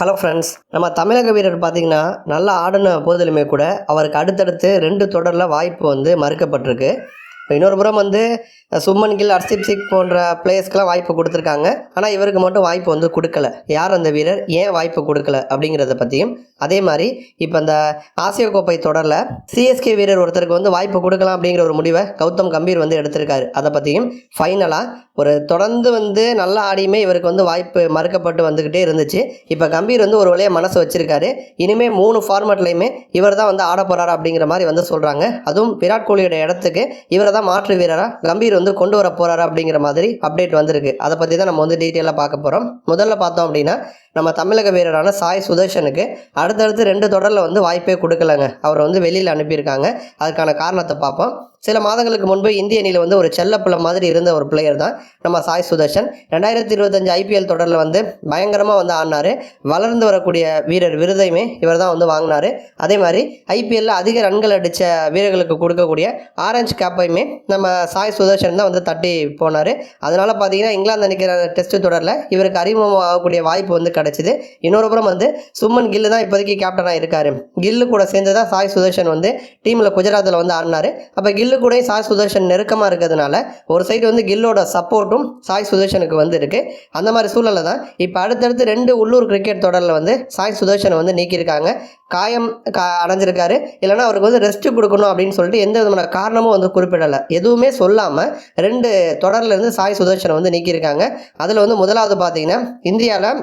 Hello friends நம்ம தமிழக வீரர் பார்த்திங்கன்னா நல்லா ஆடின போதிலுமே கூட அவருக்கு அடுத்தடுத்து ரெண்டு தொடரில் வாய்ப்பு வந்து மறுக்கப்பட்டிருக்கு. இப்போ இன்னொரு புறம் வந்து சுமன் கில் ஹர்ஷிப் சிக் போன்ற பிளேயர்ஸ்க்கெலாம் வாய்ப்பு கொடுத்துருக்காங்க. ஆனால் இவருக்கு மட்டும் வாய்ப்பு வந்து கொடுக்கல. யார் அந்த வீரர்? ஏன் வாய்ப்பு கொடுக்கல? அப்படிங்கிறத பற்றியும் அதே மாதிரி இப்போ அந்த ஆசிய கோப்பை தொடரில் சிஎஸ்கே வீரர் ஒருத்தருக்கு வந்து வாய்ப்பு கொடுக்கலாம் அப்படிங்கிற ஒரு முடிவை கௌதம் கம்பீர் வந்து எடுத்திருக்காரு. அதை பற்றியும் ஃபைனலாக ஒரு தொடர்ந்து வந்து நல்லா ஆடியுமே இவருக்கு வந்து வாய்ப்பு மறுக்கப்பட்டு வந்துக்கிட்டே இருந்துச்சு. இப்போ கம்பீர் வந்து ஒரு வழியாக மனசு வச்சிருக்காரு. இனிமேல் மூணு ஃபார்மேட்லையுமே இவர் தான் வந்து ஆட போகிறாரு அப்படிங்கிற மாதிரி வந்து சொல்கிறாங்க அதுவும் விராட் கோலியோட இடத்துக்கு இவரை தான் மாற்று வீரராக கம்பீர் வந்து கொண்டு வர போகிறாரு அப்படிங்கிற மாதிரி அப்டேட் வந்திருக்கு. அதை பற்றி தான் நம்ம வந்து டீட்டெயிலாக பார்க்க போகிறோம் முதல்ல பார்த்தோம் அப்படின்னா நம்ம தமிழக வீரரான சாய் சுதர்ஷனுக்கு அடுத்தடுத்து ரெண்டு தொடரில் வந்து வாய்ப்பே கொடுக்கலங்க. அவரை வந்து வெளியில் அனுப்பியிருக்காங்க. அதுக்கான காரணத்தை பார்ப்போம். சில மாதங்களுக்கு முன்பு இந்திய அணியில் வந்து ஒரு செல்லப்பிள்ளை மாதிரி இருந்த ஒரு பிளேயர் தான் நம்ம சாய் சுதர்ஷன். ரெண்டாயிரத்தி இருபத்தஞ்சு ஐபிஎல் தொடரில் வந்து பயங்கரமாக வந்து ஆடினார். வளர்ந்து வரக்கூடிய வீரர் விருதையுமே இவர் தான் வந்து வாங்கினார். அதே மாதிரி ஐபிஎல்லில் அதிக ரன்கள் அடித்த வீரர்களுக்கு கொடுக்கக்கூடிய ஆரஞ்சு கேப்பையுமே நம்ம சாய் சுதர்ஷன் தான் வந்து தட்டி போனார். அதனால் பார்த்தீங்கன்னா இங்கிலாந்து அணிக்கிற டெஸ்ட் தொடரில். இவருக்கு அறிமுகம் ஆகக்கூடிய வாய்ப்பு வந்து கிடச்சிது. இன்னொரு புறம் வந்து சுமன் கில்லு தான் இப்போதைக்கு கேப்டனாக இருக்கார். கில்லு கூட சேர்ந்து தான் சாய் சுதர்ஷன் வந்து டீமில் குஜராத்தில் வந்து ஆடினார். அப்போ கில்லு கூட சாய் சுதர்ஷன் நெருக்கமாக இருக்கிறதுனால ஒரு சைடு வந்து கில்லோட சப்போர்ட்டும் சாய் சுதர்ஷனுக்கு வந்து இருக்குது அந்த மாதிரி சூழலில் தான் இப்போ அடுத்தடுத்து ரெண்டு உள்ளூர் கிரிக்கெட் தொடரில் வந்து சாய் சுதர்ஷனை வந்து நீக்கியிருக்காங்க. காயம் கா அடைஞ்சிருக்காரு. இல்லைன்னா அவருக்கு வந்து ரெஸ்ட் கொடுக்கணும் அப்படின்னு சொல்லிட்டு எந்த விதமான காரணமும் வந்து குறிப்பிடலை. எதுவுமே சொல்லாமல் ரெண்டு தொடர்லேருந்து சாய் சுதர்ஷனை வந்து நீக்கியிருக்காங்க. அதில் வந்து முதலாவது பார்த்தீங்கன்னா இந்தியாவில்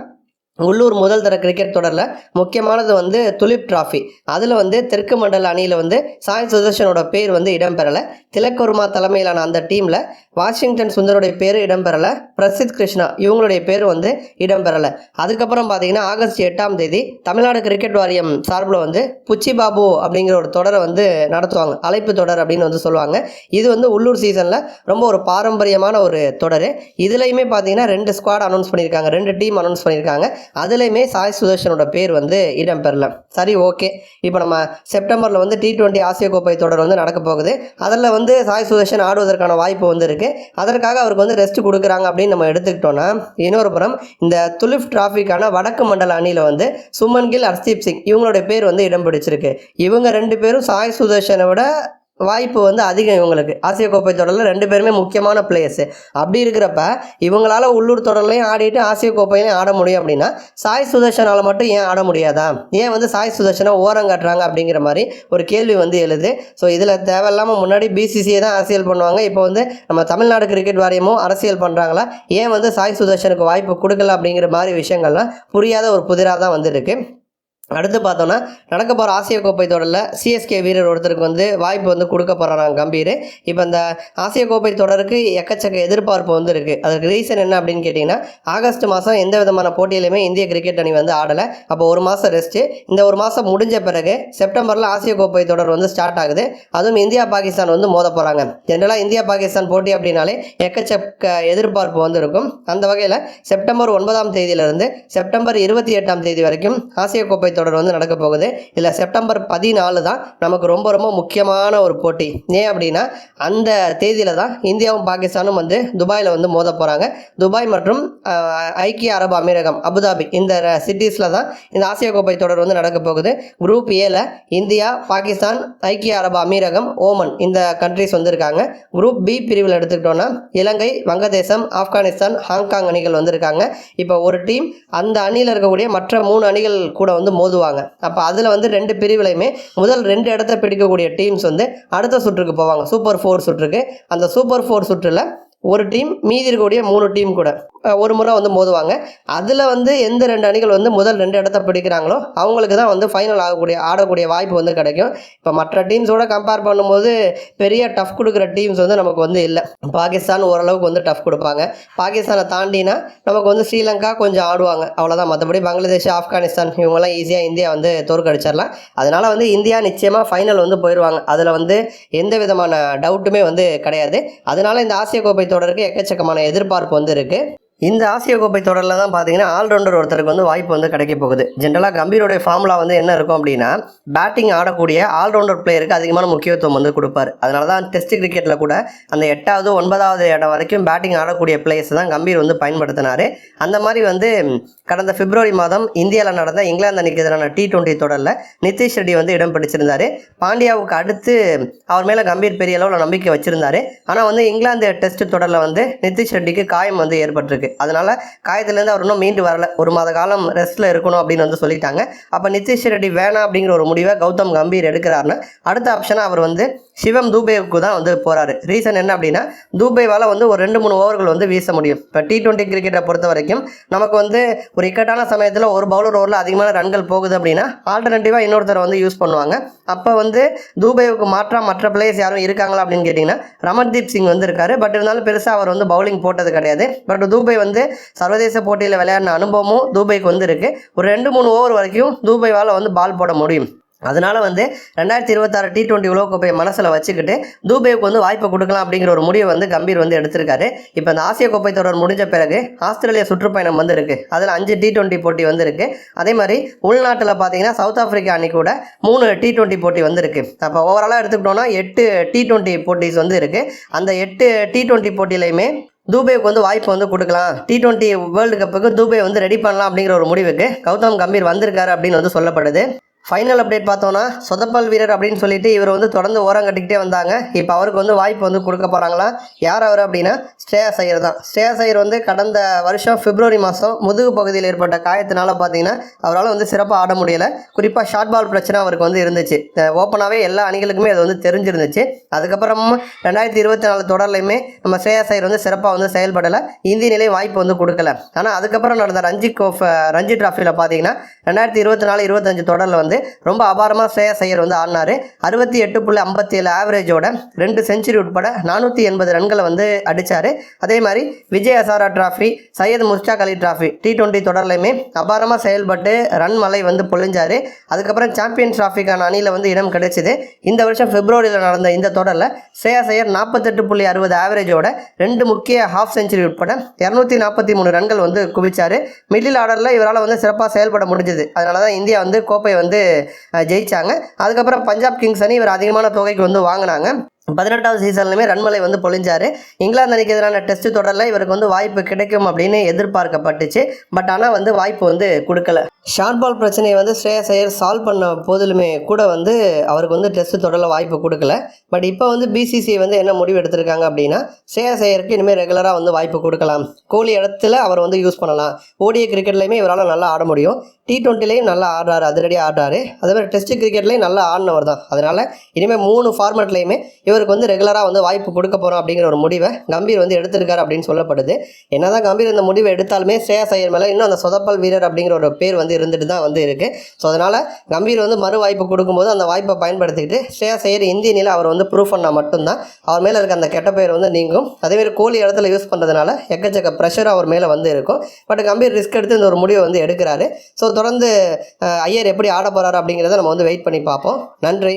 உள்ளூர் முதல் தர கிரிக்கெட் தொடரில் முக்கியமானது வந்து துலிப் டிராஃபி அதில் வந்து தெற்கு மண்டல அணியில் வந்து சாய் சுதர்ஷனோட பேர் வந்து இடம்பெறலை. திலக்குருமா தலைமையிலான அந்த டீமில் வாஷிங்டன் சுந்தருடைய பேர் இடம்பெறலை. பிரசித் கிருஷ்ணா இவங்களுடைய பேர் வந்து இடம்பெறலை. அதுக்கப்புறம் பார்த்தீங்கன்னா ஆகஸ்ட் எட்டாம் தேதி தமிழ்நாடு கிரிக்கெட் வாரியம் சார்பில் வந்து புச்சி பாபு அப்படிங்கிற ஒரு தொடரை வந்து நடத்துவாங்க. அழைப்பு தொடர் அப்படின்னு வந்து சொல்லுவாங்க. இது வந்து உள்ளூர் சீசனில் ரொம்ப ஒரு பாரம்பரியமான ஒரு தொடர். இதுலையுமே பார்த்தீங்கன்னா ரெண்டு ஸ்குவாட் அனௌன்ஸ் பண்ணியிருக்காங்க ரெண்டு டீம் அனௌன்ஸ் பண்ணியிருக்காங்க அதுலேயுமே சாய் சுதர்ஷனோட பேர் வந்து இடம்பெறல. சரி ஓகே. இப்போ நம்ம செப்டம்பரில் வந்து டி டுவெண்ட்டி ஆசிய கோப்பை தொடர் வந்து நடக்க போகுது. அதில் வந்து சாய் சுதர்ஷன் ஆடுவதற்கான வாய்ப்பு வந்து இருக்குது அதற்காக அவருக்கு வந்து ரெஸ்ட் கொடுக்குறாங்க அப்படின்னு நம்ம எடுத்துக்கிட்டோன்னா இன்னொரு புறம் இந்த துலிப் டிராஃபிக்கான வடக்கு மண்டல அணியில் வந்து சுமன் கில் ஹர்தீப் சிங் இவங்களுடைய பேர் வந்து இடம் பிடிச்சிருக்கு. இவங்க ரெண்டு பேரும் சாய் சுதர்ஷனை விட வாய்ப்பு வந்து அதிகம் இவங்களுக்கு. ஆசிய கோப்பை தொடரில் ரெண்டு பேருமே முக்கியமான பிளேயர்ஸு அப்படி இருக்கிறப்ப இவங்களால் உள்ளூர் தொடர்லையும் ஆடிட்டு ஆசிய கோப்பையிலையும் ஆட முடியும் அப்படின்னா சாய் சுதர்ஷனால் மட்டும் ஏன் ஆட முடியாதா? ஏன் வந்து சாய் சுதர்ஷனை ஓரம் காட்டுறாங்க அப்படிங்கிற மாதிரி ஒரு கேள்வி வந்து எழுது. ஸோ இதில் தேவையில்லாமல் முன்னாடி பிசிசியை தான் அரசியல் பண்ணுவாங்க. இப்போ வந்து நம்ம தமிழ்நாடு கிரிக்கெட் வாரியமும் அரசியல் பண்ணுறாங்களா ஏன் வந்து சாய் சுதர்ஷனுக்கு வாய்ப்பு கொடுக்கல அப்படிங்கிற மாதிரி விஷயங்கள்லாம் புரியாத ஒரு புதிராக தான் வந்திருக்கு. அடுத்து பார்த்தோன்னா நடக்க போகிற ஆசிய கோப்பை தொடரில் சிஎஸ்கே வீரர் ஒருத்தருக்கு வந்து வாய்ப்பு வந்து கொடுக்க போகிறாங்க கம்பீர். இப்போ இந்த ஆசிய கோப்பை தொடருக்கு எக்கச்சக்க எதிர்பார்ப்பு வந்து இருக்குது அதுக்கு ரீசன் என்ன அப்படின்னு கேட்டிங்கன்னா ஆகஸ்ட் மாதம் எந்த விதமான போட்டியிலுமே இந்திய கிரிக்கெட் அணி வந்து ஆடலை. அப்போ ஒரு மாதம் ரெஸ்ட்டு இந்த ஒரு மாதம் முடிஞ்ச பிறகு செப்டம்பரில் ஆசிய கோப்பை தொடர் வந்து ஸ்டார்ட் ஆகுது. அதுவும் இந்தியா பாகிஸ்தான் வந்து மோத போகிறாங்க ஜென்ரலாக இந்தியா பாகிஸ்தான் போட்டி அப்படின்னாலே எக்கச்சக்க எதிர்பார்ப்பு வந்து இருக்கும். அந்த வகையில் செப்டம்பர் ஒன்பதாம் தேதியிலிருந்து செப்டம்பர் இருபத்தி எட்டாம் தேதி வரைக்கும் ஆசிய கோப்பை தொடர் வந்து நடக்க போகுது. இதில் செப்டம்பர் பதினாலு தான் நமக்கு ரொம்ப ரொம்ப முக்கியமான ஒரு போட்டி. ஏன் அப்படின்னா அந்த தேதியில் தான் இந்தியாவும் பாகிஸ்தானும் வந்து துபாயில் வந்து மோத போகிறாங்க துபாய் மற்றும் ஐக்கிய அரபு அமீரகம் அபுதாபி இந்த சிட்டிஸில் தான் இந்த ஆசிய கோப்பை தொடர் வந்து நடக்க போகுது. குரூப் ஏல இந்தியா பாகிஸ்தான் ஐக்கிய அரபு அமீரகம் ஓமன் இந்த கண்ட்ரிஸ் வந்திருக்காங்க. குரூப் பி பிரிவில் எடுத்துக்கிட்டோன்னா இலங்கை வங்கதேசம் ஆப்கானிஸ்தான் ஹாங்காங் அணிகள் வந்திருக்காங்க. இப்போ ஒரு டீம் அந்த அணியில் இருக்கக்கூடிய மற்ற மூணு அணிகள் கூட வந்து மோதுவாங்க. அப்போ அதில் வந்து ரெண்டு பிரிவுலையுமே முதல் ரெண்டு இடத்த பிடிக்கக்கூடிய டீம்ஸ் வந்து அடுத்த சுற்றுக்கு போவாங்க. சூப்பர் ஃபோர் சுற்றுக்கு. அந்த சூப்பர் ஃபோர் சுற்றில் ஒரு டீம் மீதி இருக்கக்கூடிய மூணு டீம் கூட. ஒரு முறை வந்து மோதுவாங்க. அதில் வந்து எந்த ரெண்டு அணிகள் வந்து முதல் ரெண்டு இடத்த பிடிக்கிறாங்களோ அவங்களுக்கு தான் வந்து ஃபைனல் ஆகக்கூடிய ஆடக்கூடிய வாய்ப்பு வந்து கிடைக்கும். இப்போ மற்ற டீம்ஸோட கம்பேர் பண்ணும்போது பெரிய டஃப் கொடுக்குற டீம்ஸ் வந்து நமக்கு வந்து இல்லை. பாகிஸ்தான் ஓரளவுக்கு வந்து டஃப் கொடுப்பாங்க. பாகிஸ்தானை தாண்டினா நமக்கு வந்து ஸ்ரீலங்கா கொஞ்சம் ஆடுவாங்க. அவ்வளோதான் மற்றபடி பங்களாதேஷ் ஆப்கானிஸ்தான் இவங்கெல்லாம் ஈஸியாக இந்தியா வந்து தோற்கடிச்சிடலாம். அதனால் வந்து இந்தியா நிச்சயமாக ஃபைனல் வந்து போயிடுவாங்க அதில் வந்து எந்த விதமான டவுட்டுமே வந்து கிடையாது. அதனால் இந்த ஆசிய கோப்பை தொடருக்கு எக்கச்சக்கமான எதிர்பார்ப்பு வந்து இருக்குது இந்த ஆசிய கோப்பை தொடரில் தான் பார்த்தீங்கன்னா ஆல்ரவுண்டர் ஒருத்தருக்கு வந்து வாய்ப்பு வந்து கிடைக்க போகுது. ஜென்ரலாக கம்பீரோடைய ஃபார்முலா வந்து என்ன இருக்கும் அப்படின்னா பேட்டிங் ஆடக்கூடிய ஆல்ரவுண்டர் பிளேயருக்கு அதிகமான முக்கியத்துவம் வந்து கொடுப்பார். அதனால தான் டெஸ்ட் கிரிக்கெட்டில் கூட அந்த எட்டாவது ஒன்பதாவது இடம் வரைக்கும் பேட்டிங் ஆடக்கூடிய பிளேயர்ஸ் தான் கம்பீர் வந்து பயன்படுத்தினார். அந்த மாதிரி வந்து கடந்த பிப்ரவரி மாதம் இந்தியாவில் நடந்த இங்கிலாந்து அணிக்கு எதிரான டி டுவெண்ட்டி தொடரில் நிதிஷ் ரெட்டி வந்து இடம் பிடிச்சிருந்தார். பாண்டியாவுக்கு அடுத்து அவர் மேலே கம்பீர் பெரிய அளவில் நம்பிக்கை வச்சுருந்தார். ஆனால் வந்து இங்கிலாந்து டெஸ்ட் தொடரில் வந்து நிதிஷ் ரெட்டிக்கு காயம் வந்து ஏற்பட்டிருக்கு. அதனால காயத்துலேருந்து அவர் இன்னும் மீண்டு வரல. ஒரு மாத காலம் ரெஸ்ட்டில் இருக்கணும் அப்படின்னு வந்து சொல்லிட்டாங்க. அப்போ நிதிஷ் ரெட்டி வேணாம் அப்படிங்கிற ஒரு முடிவை கௌதம் கம்பீர் எடுக்கிறாருன்னா அடுத்த ஆப்ஷனாக அவர் வந்து சிவம் தூபேவுக்கு தான் வந்து போகிறாரு ரீசன் என்ன அப்படின்னா தூபேவால் வந்து ஒரு ரெண்டு மூணு ஓவர்கள் வந்து வீச முடியும். இப்போ டி டுவெண்ட்டி கிரிக்கெட்டை பொறுத்த வரைக்கும் நமக்கு வந்து ஒரு இக்கட்டான சமயத்தில் ஒரு பவுலர் ஓவரில் அதிகமான ரன்கள் போகுது அப்படின்னா ஆல்டர்னேட்டிவாக இன்னொருத்தரை வந்து யூஸ் பண்ணுவாங்க. அப்போ வந்து தூபேவுக்கு மாற்றாக மற்ற பிளேயர்ஸ் யாரும் இருக்காங்களா அப்படின்னு கேட்டிங்கன்னா ரமன்தீப் சிங் வந்து இருக்காரு. பட் இருந்தாலும் பெருசாக அவர் வந்து பவுலிங் போட்டது கிடையாது. பட் தூபை வந்து சர்வதேச போட்டியில் விளையாடின அனுபவமும் தூபைக்கு வந்து இருக்குது ஒரு ரெண்டு மூணு ஓவர் வரைக்கும் தூபைவால் வந்து பால் போட முடியும். அதனால் வந்து ரெண்டாயிரத்தி இருபத்தாறு டி டுவெண்ட்டி உலகக்கோப்பையை மனசில் வச்சுக்கிட்டு தூபேவுக்கு வந்து வாய்ப்பை கொடுக்கலாம் அப்படிங்கிற ஒரு முடிவை வந்து கம்பீர் வந்து எடுத்திருக்காரு. இப்போ அந்த ஆசிய கோப்பை தொடர் முடிஞ்ச பிறகு ஆஸ்திரேலியா சுற்றுப்பயணம் வந்து இருக்குது அதில் அஞ்சு டி டுவெண்ட்டி போட்டி வந்து இருக்குது அதே மாதிரி உள்நாட்டில் பார்த்தீங்கன்னா சவுத் ஆஃப்ரிக்கா அணி கூட மூணு டி டுவெண்ட்டி போட்டி வந்து இருக்குது அப்போ ஓவராலாக எடுத்துக்கிட்டோம்னா எட்டு டி டுவெண்ட்டி போட்டிஸ் வந்து இருக்குது அந்த எட்டு டி டுவெண்ட்டி போட்டியிலையுமே தூபேவுக்கு வந்து வாய்ப்பு வந்து கொடுக்கலாம். டி டுவெண்ட்டி வேர்ல்டு கப்புக்கு தூபே வந்து ரெடி பண்ணலாம் அப்படிங்கிற ஒரு முடிவுக்கு கௌதம் கம்பீர் வந்திருக்காரு அப்படின்னு வந்து சொல்லப்படுது. ஃபைனல் அப்டேட் பார்த்தோன்னா சொதப்பல் வீரர் அப்படின்னு சொல்லிட்டு இவர் வந்து தொடர்ந்து ஓரம் கட்டிக்கிட்டே வந்தாங்க. இப்போ அவருக்கு வந்து வாய்ப்பு வந்து கொடுக்க போகிறாங்களா யார் அவர் அப்படின்னா ஸ்ரேயாஸ் ஐயர் தான். ஸ்ரேயாஸ் ஐயர் வந்து கடந்த வருஷம் பிப்ரவரி மாதம் முதுகு பகுதியில் ஏற்பட்ட காயத்தினால பார்த்தீங்கன்னா அவரால் வந்து சிறப்பாக ஆட முடியலை. குறிப்பாக ஷார்ட் பால் பிரச்சனை அவருக்கு வந்து இருந்துச்சு. ஓப்பனாகவே எல்லா அணிகளுக்குமே அது வந்து தெரிஞ்சிருந்துச்சு. அதுக்கப்புறம் ரெண்டாயிரத்தி இருபத்தி நாலு தொடர்லையுமே நம்ம ஸ்ரேயாஸ் ஐயர் வந்து சிறப்பாக வந்து செயல்படலை. இந்திய நிலை வாய்ப்பு வந்து கொடுக்கல. ஆனால் அதுக்கப்புறம் நடந்த ரஞ்சி கோஃப் ரஞ்சி டிராஃபியில் பார்த்தீங்கன்னா ரெண்டாயிரத்தி இருபத்தி நாலு இருபத்தஞ்சு தொடரில் வந்து ரொம்ப அபாரமாக ஸ்ரேயஸ் ஐயர் வந்து ஆடினார். அறுபத்தி எட்டு புள்ளி ஐம்பத்தி ஏழு ஆவரேஜோட ரெண்டு செஞ்சுரி உட்பட நானூற்றி எண்பது ரன்களை வந்து அடித்தார் அதே மாதிரி Vijay Hazare trophy Syed Mushtaq Ali trophy T twenty தொடர்லையுமே அபாரமாக செயல்பட்டு ரன் மலை வந்து பொழிஞ்சார். அதுக்கப்புறம் சாம்பியன் டிராஃபிக்கான அணியில் வந்து இடம் கிடைச்சிது. இந்த வருஷம் பிப்ரவரியில் நடந்த இந்த தொடரில் ஸ்ரேயஸ் ஐயர் நாற்பத்தெட்டு புள்ளி அறுபது ஆவரேஜோட ரெண்டு முக்கிய ஹாஃப் செஞ்சுரி உட்பட இரநூத்தி நாற்பத்தி மூணு ரன்கள் வந்து குவிச்சார். மிடில் ஆர்டரில் இவரால் வந்து சிறப்பாக செயல்பட முடிஞ்சது. அதனால தான் இந்தியா வந்து கோப்பை வந்து ஜெயித்தாங்க அதுக்கப்புறம் பஞ்சாப் கிங்ஸ் அணி இவர் அதிகமான தொகைக்கு வந்து வாங்கினாங்க. பதினெட்டாவது சீசன்லையுமே ரன்மலை வந்து பொழிஞ்சார். இங்கிலாந்து அணிக்கு எதிரான டெஸ்ட் தொடரில் இவருக்கு வந்து வாய்ப்பு கிடைக்கும் அப்படின்னு எதிர்பார்க்கப்பட்டுச்சு. பட் ஆனால் வந்து வாய்ப்பு வந்து கொடுக்கல. ஷார்ட் பால் பிரச்சனையை வந்து ஸ்ரேயஸ் ஐயர் சால்வ் பண்ண போதிலுமே கூட வந்து அவருக்கு வந்து டெஸ்ட் தொடரில் வாய்ப்பு கொடுக்கல. பட் இப்போ வந்து பிசிசிஐ வந்து என்ன முடிவு எடுத்திருக்காங்க அப்படின்னா ஸ்ரேயஸ் ஐயருக்கு இனிமேல் ரெகுலராக வந்து வாய்ப்பு கொடுக்கலாம். கோலி இடத்துல அவர் வந்து யூஸ் பண்ணலாம். ஓடிய கிரிக்கெட்லையுமே இவரால் நல்லா ஆட முடியும். டி டுவெண்ட்டிலையும் நல்லா ஆடுறாரு அதிரடியாக ஆடுறாரு. அதே மாதிரி டெஸ்ட் கிரிக்கெட்லேயும் நல்லா ஆடினவர் தான். அதனால் இனிமேல் மூணு ஃபார்மேட்லேயுமே இவருக்கு வந்து ரெகுலராக வந்து வாய்ப்பு கொடுக்க போகிறோம் அப்படிங்கிற ஒரு முடிவை கம்பீர் வந்து எடுத்திருக்காரு அப்படின்னு சொல்லப்படுது. என்னதான் கம்பீர் இந்த முடிவை எடுத்தாலுமே ஸ்ரேயாஸ் ஐயர் மேலே இன்னும் அந்த சொதப்பல் வீரர் அப்படிங்கிற ஒரு பேர் வந்து இருந்துட்டு தான் வந்து இருக்குது ஸோ அதனால் கம்பீர் வந்து மறு வாய்ப்பு கொடுக்கும்போது அந்த வாய்ப்பை பயன்படுத்திக்கிட்டு ஸ்ரேயாஸ் ஐயர் இந்திய நிலை அவர் வந்து ப்ரூவ் பண்ணால் மட்டும்தான். அவர் மேலே இருக்க அந்த கெட்ட பெயர் வந்து நீங்கும். அதேமாதிரி கோலி இடத்துல யூஸ் பண்ணுறதுனால எக்கச்சக்க ப்ரெஷர் அவர் மேலே வந்து இருக்கும். பட் கம்பீர் ரிஸ்க் எடுத்து இந்த ஒரு முடிவை வந்து எடுக்கிறாரு. ஸோ தொடர்ந்து ஐயர் எப்படி ஆட போகிறாரு அப்படிங்கிறத நம்ம வந்து வெயிட் பண்ணி பார்ப்போம். நன்றி.